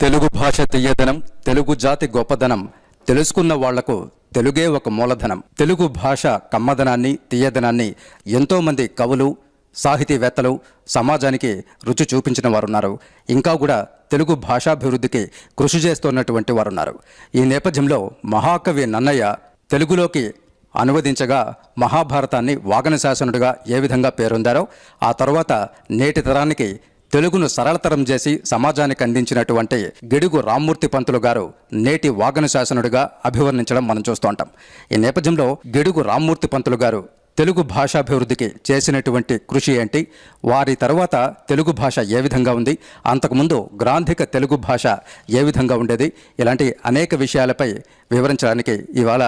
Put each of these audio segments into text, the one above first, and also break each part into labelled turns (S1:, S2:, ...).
S1: తెలుగు భాష తీయదనం తెలుగు జాతి గొప్పదనం తెలుసుకున్న వాళ్ళకు తెలుగే ఒక మూలధనం. తెలుగు భాష కమ్మదనాన్ని తీయదనాన్ని ఎంతోమంది కవులు సాహితీవేత్తలు సమాజానికి రుచి చూపించిన వారున్నారు. ఇంకా కూడా తెలుగు భాషాభివృద్ధికి కృషి చేస్తున్నటువంటి వారున్నారు. ఈ నేపథ్యంలో మహాకవి నన్నయ్య తెలుగులోకి అనువదించగా మహాభారతాన్ని వాగన శాసనుడిగా ఏ విధంగా పేరొందారో ఆ తర్వాత నేటి తరానికి తెలుగును సరళతరం చేసి సమాజానికి అందించినటువంటి గిడుగు రామ్మూర్తి పంతులు గారు నేటి వాగన శాసనుడిగా అభివర్ణించడం మనం చూస్తూ ఉంటాం. ఈ నేపథ్యంలో గిడుగు రామ్మూర్తి పంతులు గారు తెలుగు భాషాభివృద్ధికి చేసినటువంటి కృషి ఏంటి? వారి తర్వాత తెలుగు భాష ఏ విధంగా ఉంది? అంతకుముందు గ్రాంధిక తెలుగు భాష ఏ విధంగా ఉండేది? ఇలాంటి అనేక విషయాలపై వివరించడానికి ఇవాళ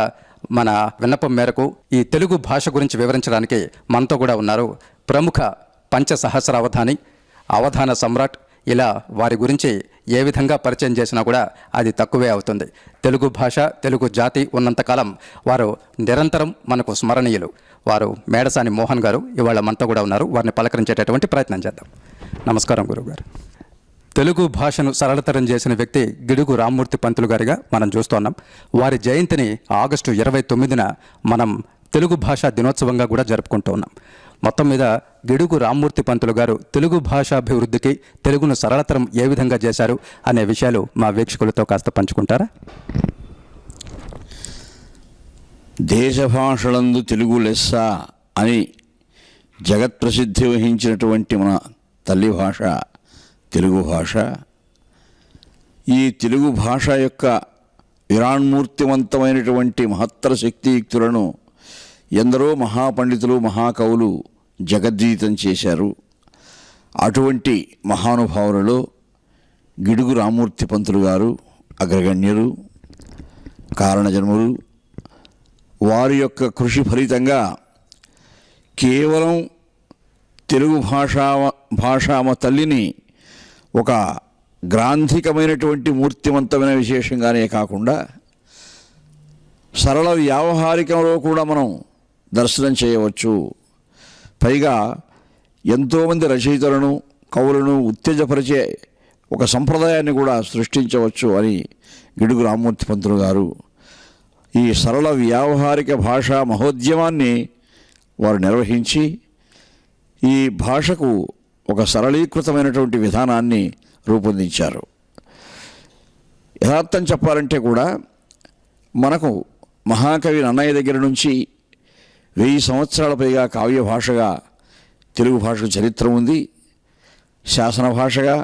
S1: మన విన్నపం మేరకు ఈ తెలుగు భాష గురించి వివరించడానికి మనతో కూడా ఉన్నారు ప్రముఖ పంచ సహస్రావధాని అవధాన సమ్రాట్ ఇలా వారి గురించి ఏ విధంగా పరిచయం చేసినా కూడా అది తక్కువే అవుతుంది. తెలుగు భాష తెలుగు జాతి ఉన్నంతకాలం వారు నిరంతరం మనకు స్మరణీయులు. వారు మేడసాని మోహన్ గారు ఇవాళ మనతో కూడా ఉన్నారు. వారిని పలకరించేటటువంటి ప్రయత్నం చేద్దాం. నమస్కారం గురువుగారు. తెలుగు భాషను సరళతరం చేసిన వ్యక్తి గిడుగు రామ్మూర్తి పంతులు గారిగా మనం చూస్తున్నాం వారి జయంతిని ఆగస్టు ఇరవై తొమ్మిదిన మనం తెలుగు భాషా దినోత్సవంగా కూడా జరుపుకుంటూ ఉన్నాం. మొత్తం మీద గిడుగు రామ్మూర్తి పంతులు గారు తెలుగు భాషాభివృద్ధికి తెలుగును సరళతరం ఏ విధంగా చేశారు అనే విషయాలు మా వీక్షకులతో కాస్త పంచుకుంటారా?
S2: దేశ భాషలందు తెలుగు లెస్స అని జగత్ప్రసిద్ధి వహించినటువంటి మన తల్లి భాష తెలుగు భాష. ఈ తెలుగు భాష యొక్క విరాణ్మూర్తివంతమైనటువంటి మహత్తర శక్తియుక్తులను ఎందరో మహాపండితులు మహాకవులు జగజ్జీతం చేశారు. అటువంటి మహానుభావులలో గిడుగు రామూర్తి పంతులు గారు అగ్రగణ్యులు కారణజన్ములు. వారి యొక్క కృషి ఫలితంగా కేవలం తెలుగు భాషా భాషామ తల్లిని ఒక గ్రాంధికమైనటువంటి మూర్తివంతమైన విశేషంగానే కాకుండా సరళ వ్యావహారికంలో కూడా మనం దర్శనం చేయవచ్చు. పైగా ఎంతోమంది రచయితలను కవులను ఉత్తేజపరిచే ఒక సంప్రదాయాన్ని కూడా సృష్టించవచ్చు అని గిడుగు రామ్మూర్తి పంతులు గారు ఈ సరళ వ్యావహారిక భాషా మహోద్యమాన్ని వారు నిర్వహించి ఈ భాషకు ఒక సరళీకృతమైనటువంటి విధానాన్ని రూపొందించారు. యథార్థం చెప్పాలంటే కూడా మనకు మహాకవి నన్నయ్య దగ్గర నుంచి వెయ్యి సంవత్సరాల పైగా కావ్య భాషగా తెలుగు భాషకు చరిత్ర ఉంది శాసన భాషగా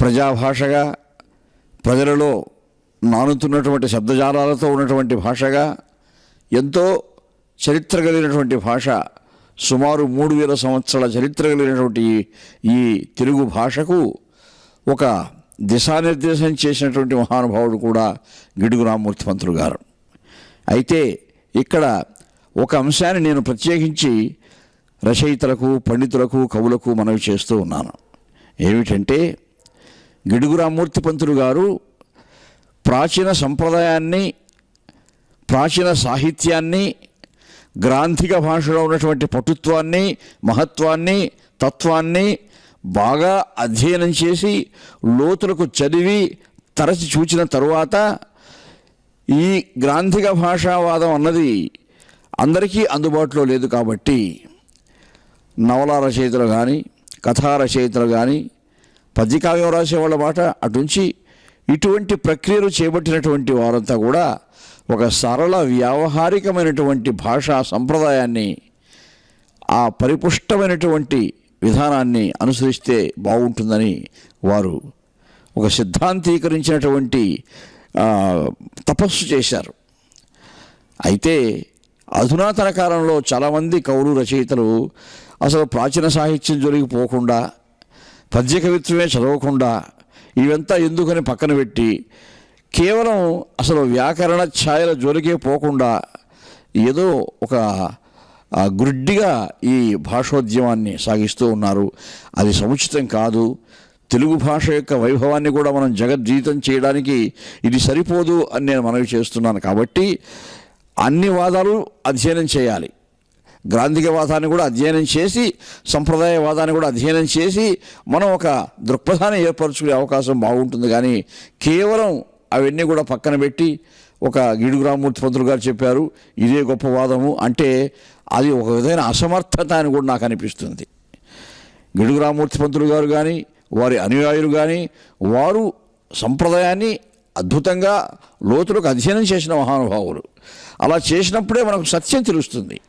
S2: ప్రజాభాషగా ప్రజలలో నానుతున్నటువంటి శబ్దజాలాలతో ఉన్నటువంటి భాషగా ఎంతో చరిత్ర కలిగినటువంటి భాష సుమారు మూడు వేల సంవత్సరాల చరిత్ర కలిగినటువంటి ఈ- తెలుగు భాషకు ఒక దిశానిర్దేశం చేసినటువంటి మహానుభావుడు కూడా గిడుగు రామ్మూర్తి పంతులు గారు. అయితే ఇక్కడ ఒక అంశాన్ని నేను ప్రత్యేకించి రచయితలకు పండితులకు కవులకు మనవి చేస్తూ ఉన్నాను. ఏమిటంటే గిడుగు రామూర్తి పంతులు గారు ప్రాచీన సంప్రదాయాన్ని ప్రాచీన సాహిత్యాన్ని గ్రాంధిక భాషలో ఉన్నటువంటి పటుత్వాన్ని మహత్వాన్ని తత్వాన్ని బాగా అధ్యయనం చేసి లోతులకు చదివి తరచి చూచిన తరువాత ఈ గ్రాంధిక భాషావాదం అన్నది అందరికీ అందుబాటులో లేదు కాబట్టి నవల రచయితలు కానీ కథా రచయితలు కానీ పద్యకావ్యం రాసేవాళ్ళ మాట అటుంచి ఇటువంటి ప్రక్రియలు చేపట్టినటువంటి వారంతా కూడా ఒక సరళ వ్యావహారికమైనటువంటి భాషా సంప్రదాయాన్ని ఆ పరిపుష్టమైనటువంటి విధానాన్ని అనుసరిస్తే బాగుంటుందని వారు ఒక సిద్ధాంతీకరించినటువంటి తపస్సు చేశారు. అయితే అధునాతన కాలంలో చాలామంది కవులు రచయితలు అసలు ప్రాచీన సాహిత్యం జోలికి పోకుండా పద్య కవిత్వమే చదవకుండా ఇవంతా ఎందుకని పక్కన పెట్టి కేవలం అసలు వ్యాకరణ ఛాయల జోలికే పోకుండా ఏదో ఒక గుడ్డిగా ఈ భాషోద్యమాన్ని సాగిస్తూ ఉన్నారు. అది సముచితం కాదు. తెలుగు భాష యొక్క వైభవాన్ని కూడా మనం జగజ్జీతం చేయడానికి ఇది సరిపోదు అని నేను మనవి చేస్తున్నాను. కాబట్టి అన్ని వాదాలు అధ్యయనం చేయాలి. గ్రాంధిక వాదాన్ని కూడా అధ్యయనం చేసి సంప్రదాయ వాదాన్ని కూడా అధ్యయనం చేసి మనం ఒక దృక్పథాన్ని ఏర్పరచుకునే అవకాశం బాగుంటుంది. కానీ కేవలం అవన్నీ కూడా పక్కన పెట్టి ఒక గిడుగు రామూర్తి పంతులు గారు చెప్పారు ఇదే గొప్ప వాదము అంటే అది ఒక విధమైన అసమర్థత అని కూడా నాకు అనిపిస్తుంది. గిడుగు రామూర్తి పంతులు గారు కానీ వారి అనుయాయులు కానీ వారు సంప్రదాయాన్ని అద్భుతంగా లోతులకు అధ్యయనం చేసిన మహానుభావులు అలా చేసినప్పుడే మనకు సత్యం తెలుస్తుంది.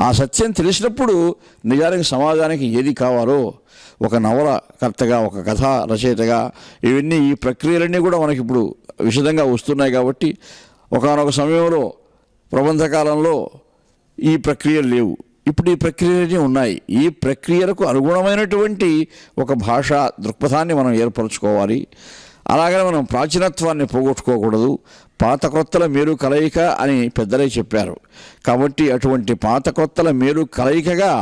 S2: ఆ సత్యం తెలిసినప్పుడు నిజానికి సమాజానికి ఏది కావాలో ఒక నవలకర్తగా ఒక కథ రచయితగా ఇవన్నీ ఈ ప్రక్రియలన్నీ కూడా మనకి ఇప్పుడు విశదంగా వస్తున్నాయి కాబట్టి ఒకానొక సమయంలో ప్రబంధకాలంలో ఈ ప్రక్రియలు లేవు. ఇప్పుడు ఈ ప్రక్రియలన్నీ ఉన్నాయి. ఈ ప్రక్రియలకు అనుగుణమైనటువంటి ఒక భాషా దృక్పథాన్ని మనం ఏర్పరచుకోవాలి. అలాగనే మనం ప్రాచీనత్వాన్ని పోగొట్టుకోకూడదు. పాత కొత్తల మేలు కలయిక అని పెద్దలే చెప్పారు. కాబట్టి అటువంటి పాత కొత్తల మేలు కలయికగా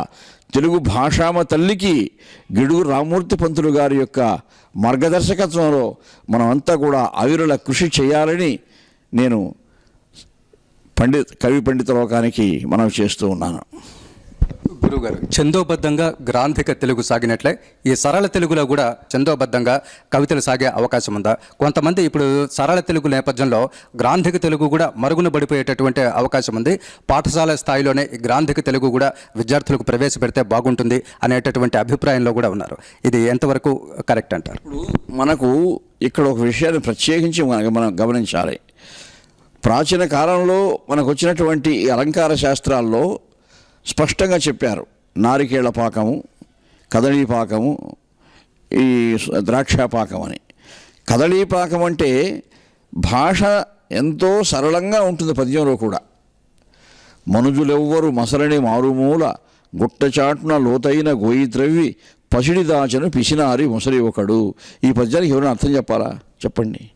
S2: తెలుగు భాషామ తల్లికి గిడుగు రామూర్తి పంతులు గారి యొక్క మార్గదర్శకత్వంలో మనమంతా కూడా అవిరుల కృషి చేయాలని నేను పండిత్ కవి పండిత లోకానికి మనం చేస్తూ ఉన్నాను.
S1: గురుగారు. చందోబద్ధంగా గ్రాంధిక తెలుగు సాగినట్లే ఈ సరళ తెలుగులో కూడా చందోబద్ధంగా కవితలు సాగే అవకాశం ఉందా? కొంతమంది ఇప్పుడు సరళ తెలుగు నేపథ్యంలో గ్రాంధిక తెలుగు కూడా మరుగున పడిపోయేటటువంటి అవకాశం ఉంది. పాఠశాల స్థాయిలోనే ఈ గ్రాంధిక తెలుగు కూడా విద్యార్థులకు ప్రవేశపెడితే బాగుంటుంది అనేటటువంటి అభిప్రాయంలో కూడా ఉన్నారు. ఇది ఎంతవరకు కరెక్ట్ అంటారు?
S2: ఇప్పుడు మనకు ఇక్కడ ఒక విషయాన్ని ప్రత్యేకించి మనం గమనించాలి. ప్రాచీన కాలంలో మనకు వచ్చినటువంటి అలంకార శాస్త్రాల్లో స్పష్టంగా చెప్పారు. నారికేళ పాకము కదళీ పాకము ఈ ద్రాక్ష పాకం అని. కదళీ పాకం అంటే భాష ఎంతో సరళంగా ఉంటుంది పద్యంలో కూడా. మనుజులెవ్వరు మసలని మారుమూల గుట్టచాటున లోతైన గోయి త్రవ్వి పసిడి దాచను పిసినారి ముసలి ఒకడు. ఈ పద్యానికి ఎవరైనా అర్థం చెప్పాలా? చెప్పండి.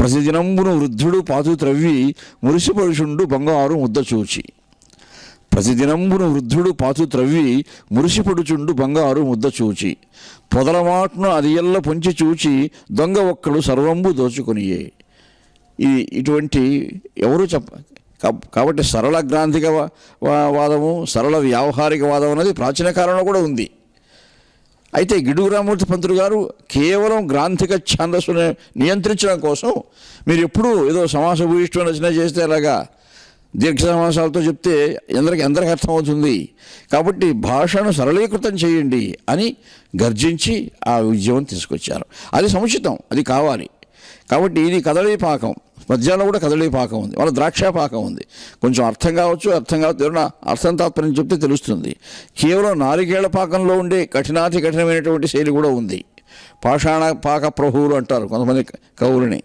S2: ప్రతిదినంబును వృద్ధుడు పాతు త్రవ్వి మురిసిపరుషుండు బంగారు ముద్ద చూచి. ప్రతిదినంబును వృద్ధుడు పాతు త్రవ్వి మురిసిపడుచుండు బంగారు ముద్ద చూచి పొదలమాటును అది ఎల్ల పొంచి చూచి దొంగ ఒక్కడు సర్వంబు దోచుకునియే. ఇది ఇటువంటి ఎవరు చెప్ప కాబట్టి సరళ గ్రాంధిక వాదము సరళ వ్యావహారిక వాదం అనేది ప్రాచీన కాలంలో కూడా ఉంది. అయితే గిడుగు రామూర్తి పంతులు గారు కేవలం గ్రాంధిక ఛాందస్సును నియంత్రించడం కోసం మీరు ఎప్పుడూ ఏదో సమాస భూయిష్టం రచన చేస్తే అలాగా దీర్ఘ సమాసాలతో చెప్తే ఎందరికి ఎందరికి అర్థమవుతుంది. కాబట్టి భాషను సరళీకృతం చేయండి అని గర్జించి ఆ ఉద్యమం తీసుకొచ్చారు. అది సముచితం అది కావాలి. కాబట్టి ఇది కదళీపాకం పాకం. కూడా కదళీపాకం ఉంది. వాళ్ళ ద్రాక్ష పాకం ఉంది. కొంచెం అర్థం కావచ్చు అర్థం కావచ్చు ఎవరైనా అర్థం తాత్పర్యం చెప్తే తెలుస్తుంది. కేవలం నారికేళ్ళ పాకంలో ఉండే కఠినాతి కఠినమైనటువంటి శైలి కూడా ఉంది. పాషాణ పాక ప్రభువులు అంటారు కొంతమంది కవులని.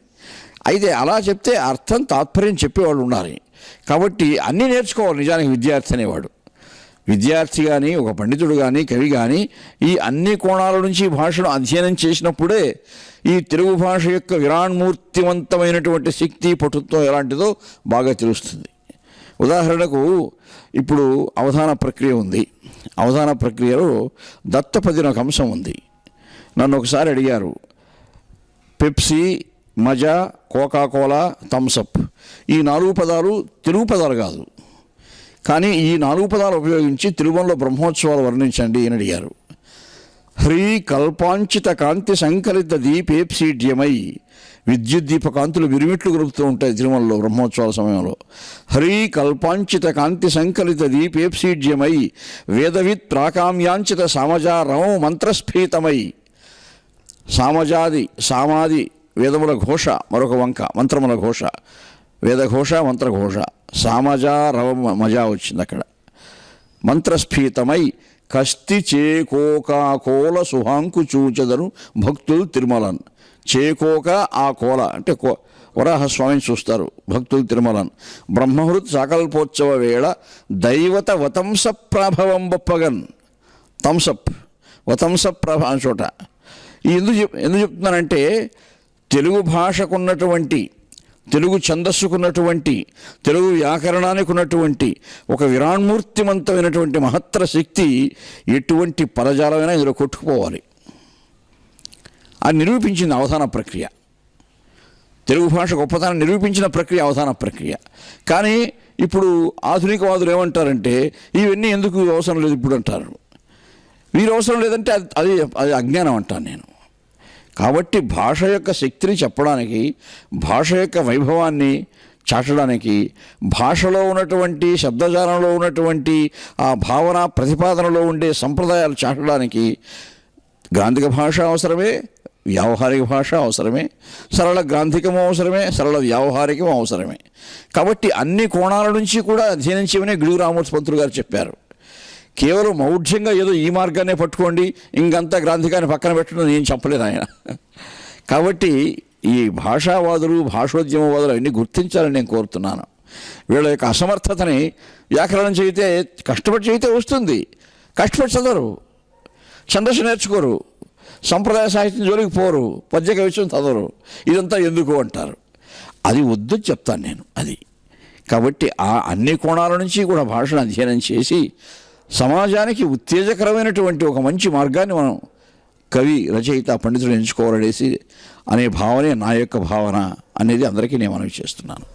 S2: అయితే అలా చెప్తే అర్థం తాత్పర్యం చెప్పేవాళ్ళు ఉండాలి. కాబట్టి అన్నీ నేర్చుకోవాలి నిజానికి విద్యార్థి అనేవాడు. విద్యార్థి కానీ ఒక పండితుడు కానీ కవి కానీ ఈ అన్ని కోణాల నుంచి భాషను అధ్యయనం చేసినప్పుడే ఈ తెలుగు భాష యొక్క విరాణమూర్తివంతమైనటువంటి శక్తి పటుత్వం ఎలాంటిదో బాగా తెలుస్తుంది. ఉదాహరణకు ఇప్పుడు అవధాన ప్రక్రియ ఉంది. అవధాన ప్రక్రియలో దత్తపదిన ఒక అంశం ఉంది. నన్ను ఒకసారి అడిగారు పెప్సీ మజా కోకా కోలా థమ్సప్ ఈ నాలుగు పదాలు తెలుగు పదాలు కాదు. కానీ ఈ నాలుగు పదాలు ఉపయోగించి తిరుమలలో బ్రహ్మోత్సవాలు వర్ణించండి అని అడిగారు. హ్రీ కల్పాంచిత కాంతి సంకలిత దీపేప్సీడ్యమై విద్యుత్ దీప కాంతులు విరిమిట్లు గొలుపుతూ ఉంటాయి తిరుమలలో బ్రహ్మోత్సవాల సమయంలో. హ్రీ కల్పాంచిత కాంతి సంకలిత దీపేప్సీడ్యమై వేదవిత్ ప్రాకామ్యాంచిత సామజారం మంత్రస్ఫీతమై. సామజాది సామాది వేదముల ఘోష మరొక వంక మంత్రముల ఘోష. వేదఘోష మంత్రఘోష సామజా రవ మజా వచ్చింది అక్కడ. మంత్రస్ఫీతమై కస్తి చేకోకాకోల సుహాంకు చూచదను భక్తులు తిరుమలన్. చేకోక ఆ కోల అంటే కో వరాహస్వామిని చూస్తారు భక్తులు తిరుమలన్. బ్రహ్మహృత్ సాకల్పోత్సవ వేళ దైవత వతంస ప్రాభవం బొప్పగన్. థమ్సప్ వతంస ప్రభ అని చోట. ఈ ఎందుకు చెప్ ఎందుకు చెప్తున్నానంటే తెలుగు భాషకున్నటువంటి తెలుగు ఛందస్సుకున్నటువంటి తెలుగు వ్యాకరణానికి ఉన్నటువంటి ఒక విరాణమూర్తిమంతమైనటువంటి మహత్తర శక్తి ఎటువంటి పదజాలమైనా ఇందులో కొట్టుకుపోవాలి. అది నిరూపించింది అవధాన ప్రక్రియ. తెలుగు భాష గొప్పతనం నిరూపించిన ప్రక్రియ అవధాన ప్రక్రియ. కానీ ఇప్పుడు ఆధునికవాదులు ఏమంటారంటే ఇవన్నీ ఎందుకు అవసరం లేదు ఇప్పుడు అంటారు. వీరు అవసరం లేదంటే అది అది అది అజ్ఞానం అంటాను నేను. కాబట్టి భాష యొక్క శక్తిని చెప్పడానికి భాష యొక్క వైభవాన్ని చాటడానికి భాషలో ఉన్నటువంటి శబ్దజాలంలో ఉన్నటువంటి ఆ భావన ప్రతిపాదనలో ఉండే సంప్రదాయాలు చాటడానికి గ్రాంధిక భాష అవసరమే వ్యావహారిక భాష అవసరమే సరళ గ్రాంధికము అవసరమే సరళ వ్యావహారికం అవసరమే. కాబట్టి అన్ని కోణాల నుంచి కూడా అధ్యయనం చేయమని గిడుగు రామూర్తి పంతులు గారు చెప్పారు. కేవలం మౌఢ్యంగా ఏదో ఈ మార్గాన్నే పట్టుకోండి ఇంకంతా గ్రాంధికాన్ని పక్కన పెట్టడం నేను చెప్పలేదు ఆయన. కాబట్టి ఈ భాషావాదులు భాషోద్యమవాదులు అవన్నీ గుర్తించాలని నేను కోరుతున్నాను. వీళ్ళ యొక్క అసమర్థతని వ్యాకరణం చేయితే కష్టపడి చేయితే వస్తుంది. కష్టపడి చదవరు. ఛందస్సు నేర్చుకోరు. సంప్రదాయ సాహిత్యం జోలికి పోరు. పద్య కవిత్వం చదవరు. ఇదంతా ఎందుకు అంటారు. అది వద్దు చెప్తాను నేను. అది. కాబట్టి ఆ అన్ని కోణాల నుంచి కూడా భాషను అధ్యయనం చేసి సమాజానికి ఉత్తేజకరమైనటువంటి ఒక మంచి మార్గాన్ని మనం కవి రచయిత పండితుడు ఎంచుకోవాలనేసి అనే భావనే నా యొక్క భావన అనేది అందరికీ నేను మనవి చేస్తున్నాను.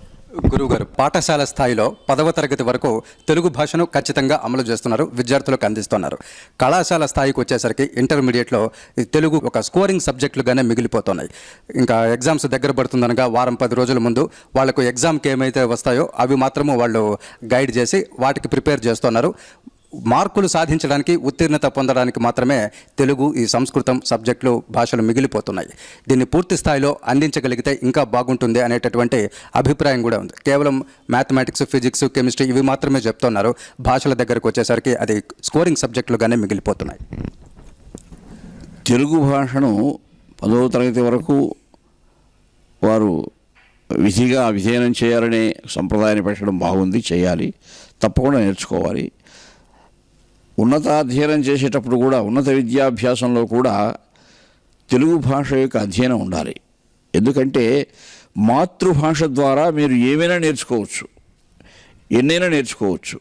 S1: గురువుగారు పాఠశాల స్థాయిలో పదవ తరగతి వరకు తెలుగు భాషను ఖచ్చితంగా అమలు చేస్తున్నారు విద్యార్థులకు అందిస్తున్నారు. కళాశాల స్థాయికి వచ్చేసరికి ఇంటర్మీడియట్లో తెలుగు ఒక స్కోరింగ్ సబ్జెక్టులుగానే మిగిలిపోతున్నాయి. ఇంకా ఎగ్జామ్స్ దగ్గర పడుతుందనగా వారం పది రోజుల ముందు వాళ్ళకు ఎగ్జామ్కి ఏమైతే వస్తాయో అవి మాత్రము వాళ్ళు గైడ్ చేసి వాటికి ప్రిపేర్ చేస్తున్నారు. మార్కులు సాధించడానికి ఉత్తీర్ణత పొందడానికి మాత్రమే తెలుగు ఈ సంస్కృతం సబ్జెక్టులు భాషలు మిగిలిపోతున్నాయి. దీన్ని పూర్తి స్థాయిలో అందించగలిగితే ఇంకా బాగుంటుంది అనేటటువంటి అభిప్రాయం కూడా ఉంది. కేవలం మ్యాథమెటిక్స్ ఫిజిక్స్ కెమిస్ట్రీ ఇవి మాత్రమే చెప్తున్నారు. భాషల దగ్గరకు వచ్చేసరికి అది స్కోరింగ్ సబ్జెక్టులుగానే మిగిలిపోతున్నాయి.
S2: తెలుగు భాషను పదవ తరగతి వరకు వారు విధిగా విధేయనం చేయాలనే సంప్రదాయాన్ని పెట్టడం బాగుంది చేయాలి. తప్పకుండా నేర్చుకోవాలి. ఉన్నతాధ్యయనం చేసేటప్పుడు కూడా ఉన్నత విద్యాభ్యాసంలో కూడా తెలుగు భాష యొక్క అధ్యయనం ఉండాలి. ఎందుకంటే మాతృభాష ద్వారా మీరు ఏమైనా నేర్చుకోవచ్చు. ఎన్నైనా నేర్చుకోవచ్చు.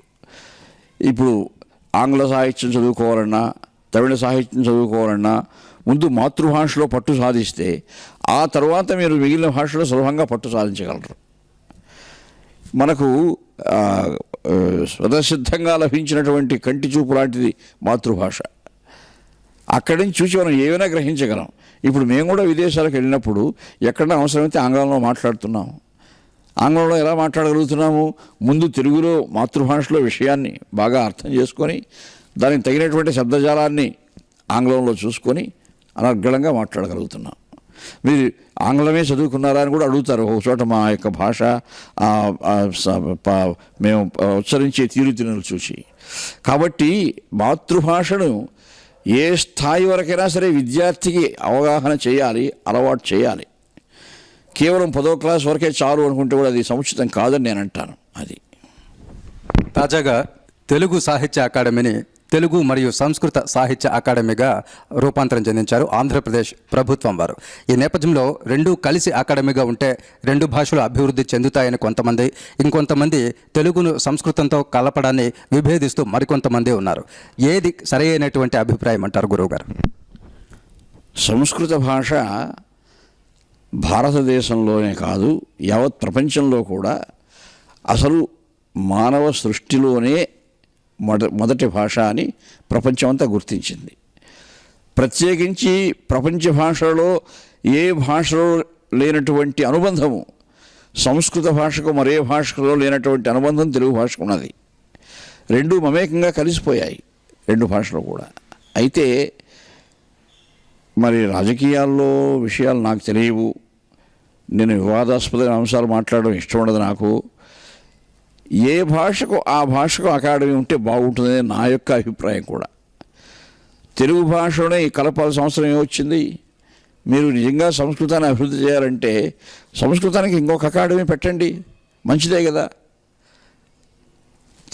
S2: ఇప్పుడు ఆంగ్ల సాహిత్యం చదువుకోవాలన్నా తమిళ సాహిత్యం చదువుకోవాలన్నా ముందు మాతృభాషలో పట్టు సాధిస్తే ఆ తర్వాత మీరు మిగిలిన భాషలో సులభంగా పట్టు సాధించగలరు. మనకు స్వతసిద్ధంగా లభించినటువంటి కంటి చూపు లాంటిది మాతృభాష. అక్కడి నుంచి చూసి మనం ఏమైనా గ్రహించగలం. ఇప్పుడు మేము కూడా విదేశాలకు వెళ్ళినప్పుడు ఎక్కడైనా అవసరమైతే ఆంగ్లంలో మాట్లాడుతున్నాము. ఆంగ్లంలో ఎలా మాట్లాడగలుగుతున్నాము? ముందు తెలుగులో మాతృభాషలో విషయాన్ని బాగా అర్థం చేసుకొని దానికి తగినటువంటి శబ్దజాలాన్ని ఆంగ్లంలో చూసుకొని అనర్గళంగా మాట్లాడగలుగుతున్నాం. మీరు ఆంగ్లమే చదువుకున్నారా అని కూడా అడుగుతారు. ఒక చోట మా యొక్క భాష మేము ఉచ్చరించే తీరుతీరులు చూసి. కాబట్టి మాతృభాషను ఏ స్థాయి వరకైనా సరే విద్యార్థికి అవగాహన చేయాలి అలవాటు చేయాలి. కేవలం పదో క్లాస్ వరకే చాలు అనుకుంటే కూడా అది సముచితం కాదని నేను అంటాను. అది.
S1: తాజాగా తెలుగు సాహిత్య అకాడమీని తెలుగు మరియు సంస్కృత సాహిత్య అకాడమీగా రూపాంతరం చెందించారు ఆంధ్రప్రదేశ్ ప్రభుత్వం వారు. ఈ నేపథ్యంలో రెండు కలిసి అకాడమీగా ఉంటే రెండు భాషలు అభివృద్ధి చెందుతాయని కొంతమంది ఇంకొంతమంది తెలుగును సంస్కృతంతో కలపడాన్ని విభేదిస్తూ మరికొంతమంది ఉన్నారు. ఏది సరైనటువంటి అభిప్రాయం అంటారు గురువుగారు?
S2: సంస్కృత భాష భారతదేశంలోనే కాదు యావత్ ప్రపంచంలో కూడా అసలు మానవ సృష్టిలోనే మొద మొదటి భాష అని ప్రపంచమంతా గుర్తించింది. ప్రత్యేకించి ప్రపంచ భాషలో ఏ భాషలో లేనటువంటి అనుబంధము సంస్కృత భాషకు మరే భాషలో లేనటువంటి అనుబంధం తెలుగు భాషకు ఉన్నది. రెండు మమేకంగా కలిసిపోయాయి రెండు భాషలు కూడా. అయితే మరి రాజకీయాల్లో విషయాలు నాకు తెలియవు. నేను వివాదాస్పద అంశాలు మాట్లాడడం ఇష్టం ఉండదు నాకు. ఏ భాషకు ఆ భాషకు అకాడమీ ఉంటే బాగుంటుందని నా యొక్క అభిప్రాయం కూడా. తెలుగు భాషలోనే కలపాల్సిన అవసరం ఏమొచ్చింది? మీరు నిజంగా సంస్కృతాన్ని అభివృద్ధి చేయాలంటే సంస్కృతానికి ఇంకొక అకాడమీ పెట్టండి. మంచిదే కదా.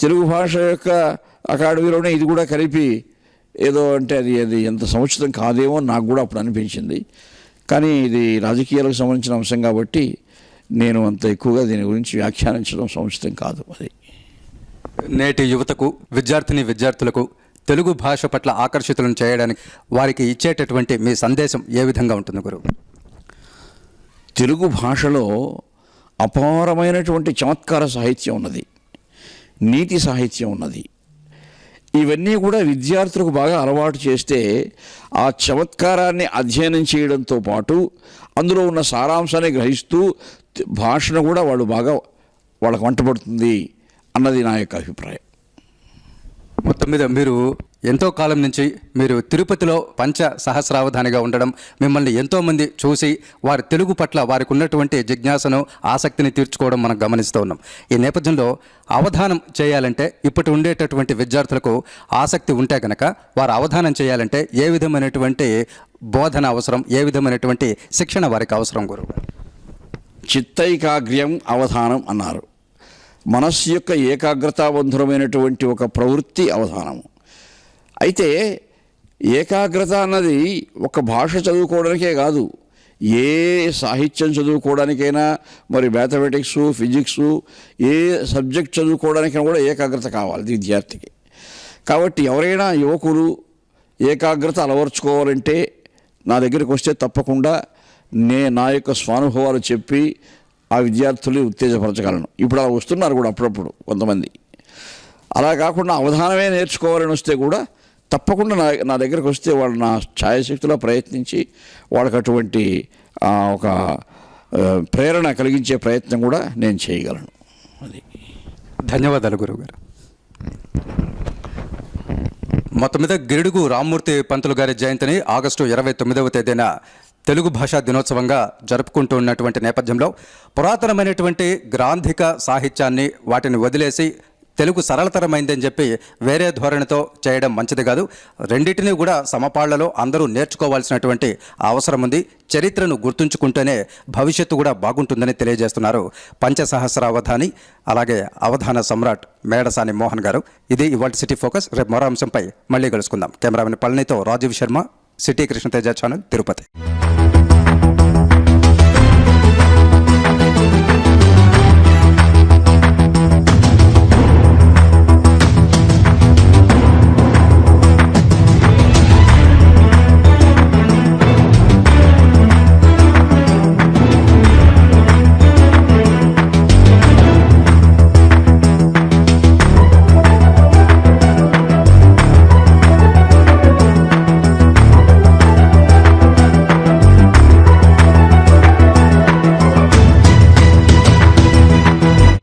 S2: తెలుగు భాష యొక్క అకాడమీలోనే ఇది కూడా కలిపి ఏదో అంటే అది అది ఎంత సముచితం కాదేమో నాకు కూడా అప్పుడు అనిపించింది. కానీ ఇది రాజకీయాలకు సంబంధించిన అంశం కాబట్టి నేను అంత ఎక్కువగా దీని గురించి వ్యాఖ్యానించడం సముచితం కాదు అది.
S1: నేటి యువతకు విద్యార్థిని విద్యార్థులకు తెలుగు భాష పట్ల ఆకర్షితులను చేయడానికి వారికి ఇచ్చేటటువంటి మీ సందేశం ఏ విధంగా ఉంటుంది గురువు
S2: తెలుగు భాషలో అపారమైనటువంటి చమత్కార సాహిత్యం ఉన్నది. నీతి సాహిత్యం ఉన్నది. ఇవన్నీ కూడా విద్యార్థులకు బాగా అలవాటు చేస్తే ఆ చమత్కారాన్ని అధ్యయనం చేయడంతో పాటు అందులో ఉన్న సారాంశాన్ని గ్రహిస్తూ భాషను కూడా వాళ్ళు బాగా వాళ్ళకు వంటపడుతుంది అన్నది నా యొక్క అభిప్రాయం.
S1: మొత్తం మీద మీరు ఎంతో కాలం నుంచి మీరు తిరుపతిలో పంచ సహస్రావధానిగా ఉండడం మిమ్మల్ని ఎంతోమంది చూసి వారి తెలుగు పట్ల వారికి ఉన్నటువంటి జిజ్ఞాసను ఆసక్తిని తీర్చుకోవడం మనం గమనిస్తూ ఉన్నాం. ఈ నేపథ్యంలో అవధానం చేయాలంటే ఇప్పటి ఉండేటటువంటి విద్యార్థులకు ఆసక్తి ఉంటే కనుక వారు అవధానం చేయాలంటే ఏ విధమైనటువంటి బోధన అవసరం ఏ విధమైనటువంటి శిక్షణ వారికి అవసరం గురువు
S2: చిత్తైకాగ్ర్యం అవధానం అన్నారు. మనస్సు యొక్క ఏకాగ్రతాబంధురమైనటువంటి ఒక ప్రవృత్తి అవధానము. అయితే ఏకాగ్రత అన్నది ఒక భాష చదువుకోవడానికే కాదు ఏ సాహిత్యం చదువుకోవడానికైనా మరి మ్యాథమెటిక్స్ ఫిజిక్స్ ఏ సబ్జెక్ట్ చదువుకోవడానికైనా కూడా ఏకాగ్రత కావాలి విద్యార్థికి. కాబట్టి ఎవరైనా యువకులు ఏకాగ్రత అలవర్చుకోవాలంటే నా దగ్గరికి వస్తే తప్పకుండా నే నా యొక్క స్వానుభవాలు చెప్పి ఆ విద్యార్థుల్ని ఉత్తేజపరచగలను. ఇప్పుడు అలా వస్తున్నారు కూడా అప్పుడప్పుడు కొంతమంది. అలా కాకుండా అవధానమే నేర్చుకోవాలని వస్తే కూడా తప్పకుండా నా నా దగ్గరకు వస్తే వాళ్ళు నా ఛాయశక్తిలో ప్రయత్నించి వాళ్ళకి అటువంటి ఒక ప్రేరణ కలిగించే ప్రయత్నం కూడా నేను చేయగలను. అది.
S1: ధన్యవాదాలు గురువుగారు. మొత్తం మీద గిడుగు రామ్మూర్తి పంతులు గారి జయంతిని ఆగస్టు ఇరవై తొమ్మిదవ తేదీన తెలుగు భాషా దినోత్సవంగా జరుపుకుంటూ ఉన్నటువంటి నేపథ్యంలో పురాతనమైనటువంటి గ్రాంధిక సాహిత్యాన్ని వాటిని వదిలేసి తెలుగు సరళతరమైందని చెప్పి వేరే ధోరణితో చేయడం మంచిది కాదు. రెండింటినీ కూడా సమపాళ్ళలో అందరూ నేర్చుకోవాల్సినటువంటి అవసరం ఉంది. చరిత్రను గుర్తుంచుకుంటేనే భవిష్యత్తు కూడా బాగుంటుందని తెలియజేస్తున్నారు పంచసహస్రావధాని అలాగే అవధాన సమ్రాట్ మేడసాని మోహన్ గారు. ఇది ఇవాళ సిటీ ఫోకస్. రేపు మరో అంశంపై మళ్ళీ కలుసుకుందాం. కెమెరామెన్ పళనితో రాజీవ్ శర్మ సిటీ కృష్ణతేజ ఛానల్ తిరుపతి.